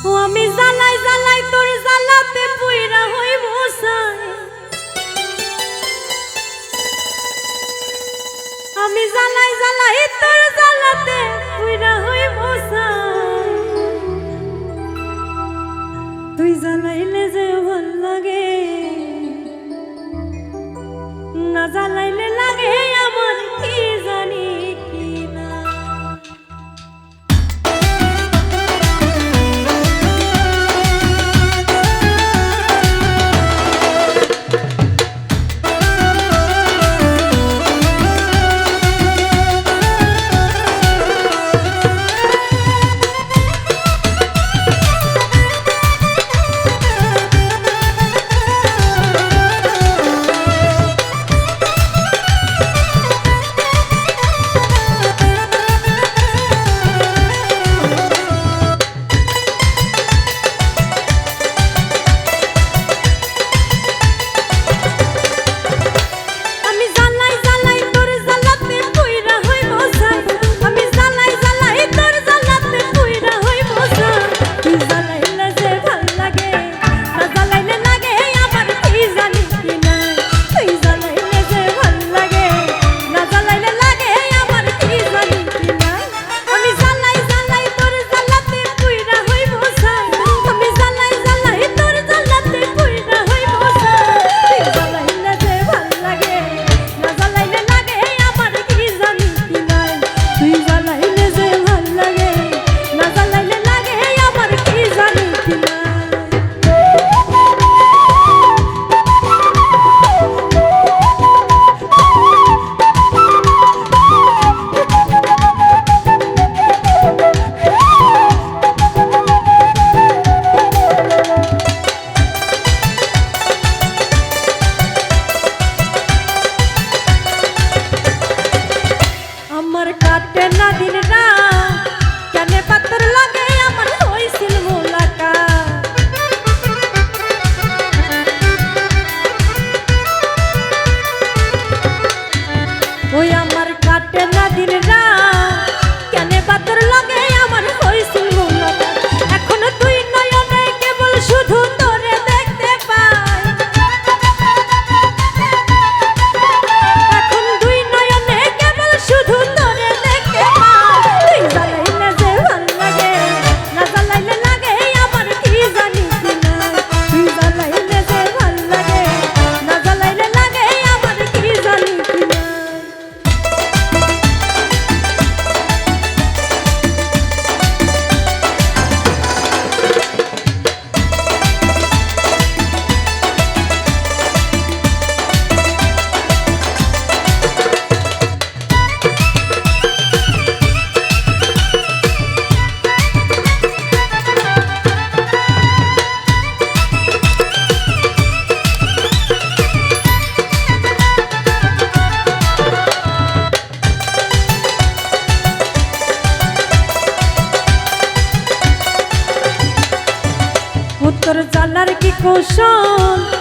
আমি জ্বালাই জ্বালাই তোর জ্বালাতে পুইরা হই মোসাই আমি জালাই জ্বালাই তোর জ্বালাতে পুইরা হই মোসাই তুই জ্বালাইলে যে ভালো লাগে, না জ্বালাইলে লাগে কুশল